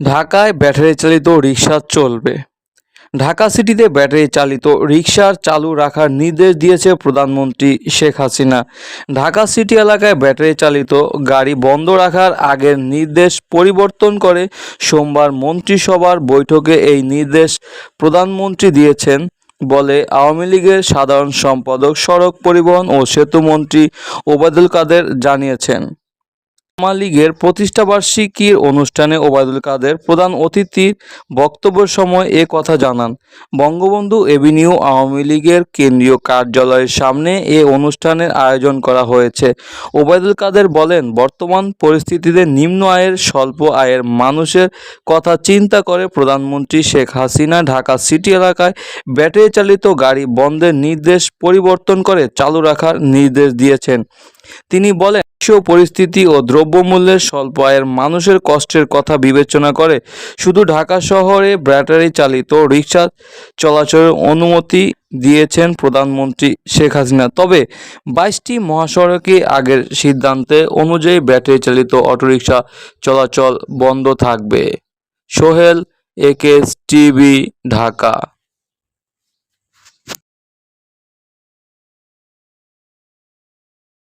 ঢাকায় ব্যাটারি চালিত রিক্সা চলবে। ঢাকা সিটিতে ব্যাটারি চালিত রিক্সার চালু রাখার নির্দেশ দিয়েছে প্রধানমন্ত্রী শেখ হাসিনা। ঢাকা সিটি এলাকায় ব্যাটারি চালিত গাড়ি বন্ধ রাখার আগের নির্দেশ পরিবর্তন করে সোমবার মন্ত্রিসভার বৈঠকে এই নির্দেশ প্রধানমন্ত্রী দিয়েছেন বলে আওয়ামী লীগের সাধারণ সম্পাদক সড়ক পরিবহন ও সেতুমন্ত্রী ওবায়দুল কাদের জানিয়েছেন। আওয়ামী লীগের প্রতিষ্ঠাবার্ষিকীর অনুষ্ঠানে ওবায়দুল কাদের প্রধান অতিথির বক্তব্যের সময় এ কথা জানান। বঙ্গবন্ধু এভিনিউ আওয়ামী লীগের কেন্দ্রীয় কার্যালয়ের সামনে এ অনুষ্ঠানের আয়োজন করা হয়েছে। ওবায়দুল কাদের বলেন, বর্তমান পরিস্থিতিতে নিম্ন আয়ের স্বল্প আয়ের মানুষের কথা চিন্তা করে প্রধানমন্ত্রী শেখ হাসিনা ঢাকা সিটি এলাকায় ব্যাটারি চালিত গাড়ি বন্ধের নির্দেশ পরিবর্তন করে চালু রাখার নির্দেশ দিয়েছেন। তিনি বলেন বিশ্ব পরিস্থিতি ও দ্রব্যমূল্যের স্বল্প আয়ের মানুষের কষ্টের কথা বিবেচনা করে শুধু ঢাকা শহরে ব্যাটারি চালিত রিক্সা চলাচলের অনুমতি দিয়েছেন প্রধানমন্ত্রী শেখ হাসিনা। তবে বাইশটি মহাসড়কে আগের সিদ্ধান্তে অনুযায়ী ব্যাটারি চালিত অটোরিকশা চলাচল বন্ধ থাকবে। Sohel AKS TV Dhaka.